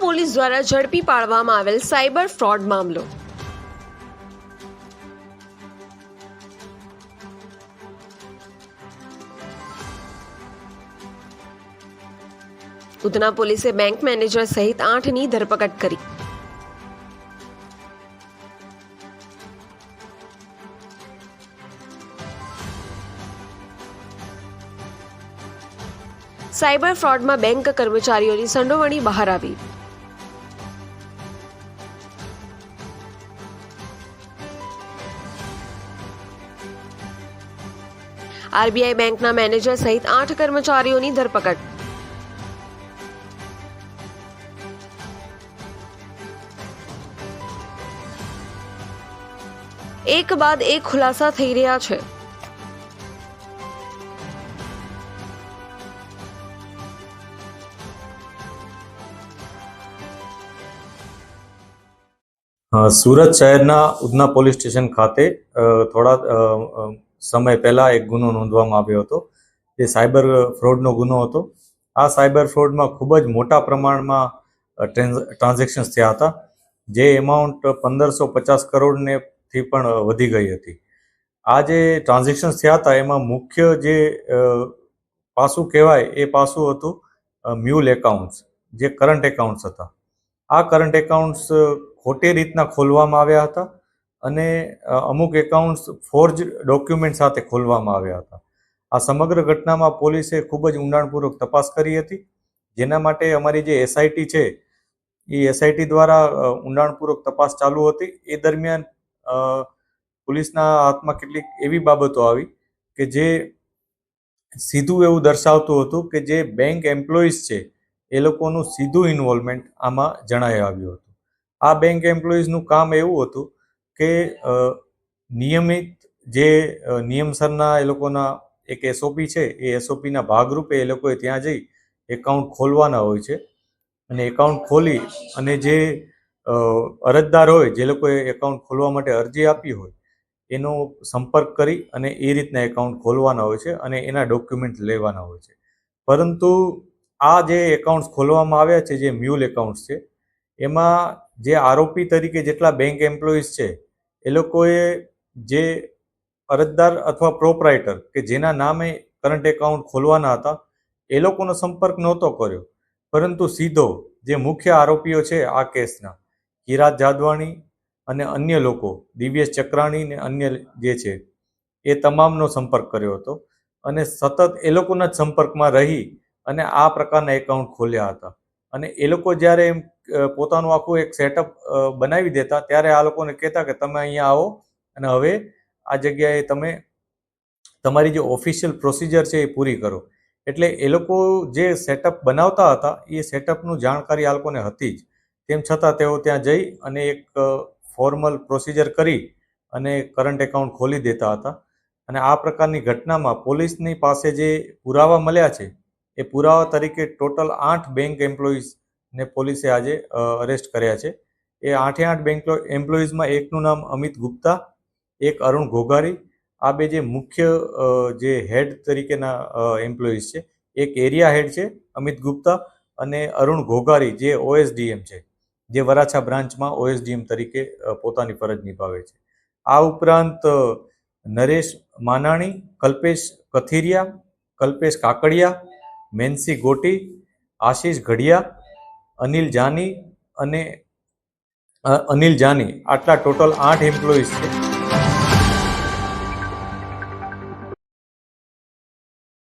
Police દ્વારા ઝડપી પાડવામાં આવેલ સાયબર ફ્રોડ મામલો. ઉધના પોલીસે બેંક મેનેજર સહિત આઠની ધરપકડ કરી. સાયબર ફ્રોડમાં બેંક કર્મચારીઓની સંડોવણી બહાર આવી. આરબીઆઈ બેંકના મેનેજર સહિત આઠ કર્મચારીઓની ધરપકડ. એક બાદ એક ખુલાસા થઈ રહ્યા છે. સુરત શહેરના ઉધના પોલીસ સ્ટેશન ખાતે થોડા સમય પહેલાં એક ગુનો નોંધવામાં આવ્યો હતો. જે સાયબર ફ્રોડનો ગુનો હતો. આ સાયબર ફ્રોડમાં ખૂબ જ મોટા પ્રમાણમાં ટ્રાન્ઝેક્શન્સ થયા હતા, જે એમાઉન્ટ પંદરસો પચાસ કરોડને થી પણ વધી ગઈ હતી. આ જે ટ્રાન્ઝેક્શન્સ થયા હતા, એમાં મુખ્ય જે પાસું કહેવાય, એ પાસું હતું મ્યુલ એકાઉન્ટ્સ, જે કરંટ એકાઉન્ટ્સ હતા. આ કરંટ એકાઉન્ટ્સ ખોટી રીતના ખોલવામાં આવ્યા હતા અને અમુક એકાઉન્ટ્સ ફોર્જ ડોક્યુમેન્ટ સાથે ખોલવામાં આવ્યા હતા. આ સમગ્ર ઘટનામાં પોલીસે ખૂબ જ ઊંડાણપૂર્વક તપાસ કરી હતી. જેના માટે અમારી જે એસઆઈટી છે, એ એસઆઈટી દ્વારા ઊંડાણપૂર્વક તપાસ ચાલુ હતી. એ દરમિયાન પોલીસના હાથમાં કેટલીક એવી બાબતો આવી કે જે સીધું એવું દર્શાવતું હતું કે જે બેંક એમ્પ્લોઈઝ છે, એ લોકોનું સીધું ઇન્વોલ્વમેન્ટ આમાં જણાઈ આવ્યું હતું. આ બેંક એમ્પ્લોઈઝનું કામ એવું હતું કે નિયમિત જે નિયમસરના એ લોકોના એક એસઓપી છે, એ એસઓપીના ભાગરૂપે એ લોકોએ ત્યાં જઈ એકાઉન્ટ ખોલવાના હોય છે. અને એકાઉન્ટ ખોલી અને જે અરજદાર હોય, જે લોકોએ એકાઉન્ટ ખોલવા માટે અરજી આપી હોય, એનો સંપર્ક કરી અને એ રીતના એકાઉન્ટ ખોલવાના હોય છે અને એના ડોક્યુમેન્ટ લેવાના હોય છે. પરંતુ આ જે એકાઉન્ટ્સ ખોલવામાં આવ્યા છે, જે મ્યુલ એકાઉન્ટ્સ છે એમાં જે આરોપી તરીકે જેટલા બેંક એમ્પ્લોઈઝ છે, એ લોકોએ જે અરજદાર અથવા પ્રોપરાઇટર કે જેના નામે કરંટ એકાઉન્ટ ખોલવાના હતા, એ લોકોનો સંપર્ક નહોતો કર્યો. પરંતુ સીધો જે મુખ્ય આરોપીઓ છે આ કેસના કિરાત જાદવાણી અને અન્ય લોકો, દિવ્યેશ ચક્રાણી ને અન્ય જે છે, એ તમામનો સંપર્ક કર્યો હતો અને સતત એ લોકોના જ સંપર્કમાં રહી અને આ પ્રકારના એકાઉન્ટ ખોલ્યા હતા. અને એ લોકો જ્યારે એમ પોતાનું આખું એક સેટઅપ બનાવી દેતા, ત્યારે આ લોકોને કહેતા કે તમે અહીંયા આવો અને હવે આ જગ્યાએ તમે તમારી જે ઓફિશિયલ પ્રોસિજર છે એ પૂરી કરો. એટલે એ લોકો જે સેટઅપ બનાવતા હતા, એ સેટઅપનું જાણકારી આ લોકોને હતી જ. તેમ છતાં તેઓ ત્યાં જઈ અને એક ફોર્મલ પ્રોસિજર કરી અને કરંટ એકાઉન્ટ ખોલી દેતા હતા. અને આ પ્રકારની ઘટનામાં પોલીસની પાસે જે પુરાવા મળ્યા છે, એ પુરાવા તરીકે ટોટલ આઠ બેંક એમ્પ્લોઈઝને પોલીસે આજે અરેસ્ટ કર્યા છે. એ આઠે આઠ બેંક એમ્પ્લોઈઝમાં એકનું નામ અમિત ગુપ્તા, એક અરુણ ઘોઘારી, આ બે જે મુખ્ય જે હેડ તરીકેના એમ્પ્લોઈઝ છે, એક એરિયા હેડ છે, અમિત ગુપ્તા અને અરુણ ઘોઘારી, જે ઓએસડીએમ છે, જે વરાછા બ્રાન્ચમાં ઓએસડીએમ તરીકે પોતાની ફરજ નિભાવે છે. આ ઉપરાંત નરેશ માનાણી, કલ્પેશ કથિરિયા, કલ્પેશ કાકડિયા, મેન્સી ગોટી, આશીષ ઘડિયા અનિલ જાની અને અનિલ જાની. આટલા ટોટલ આઠ એમ્પ્લોઈઝ છે.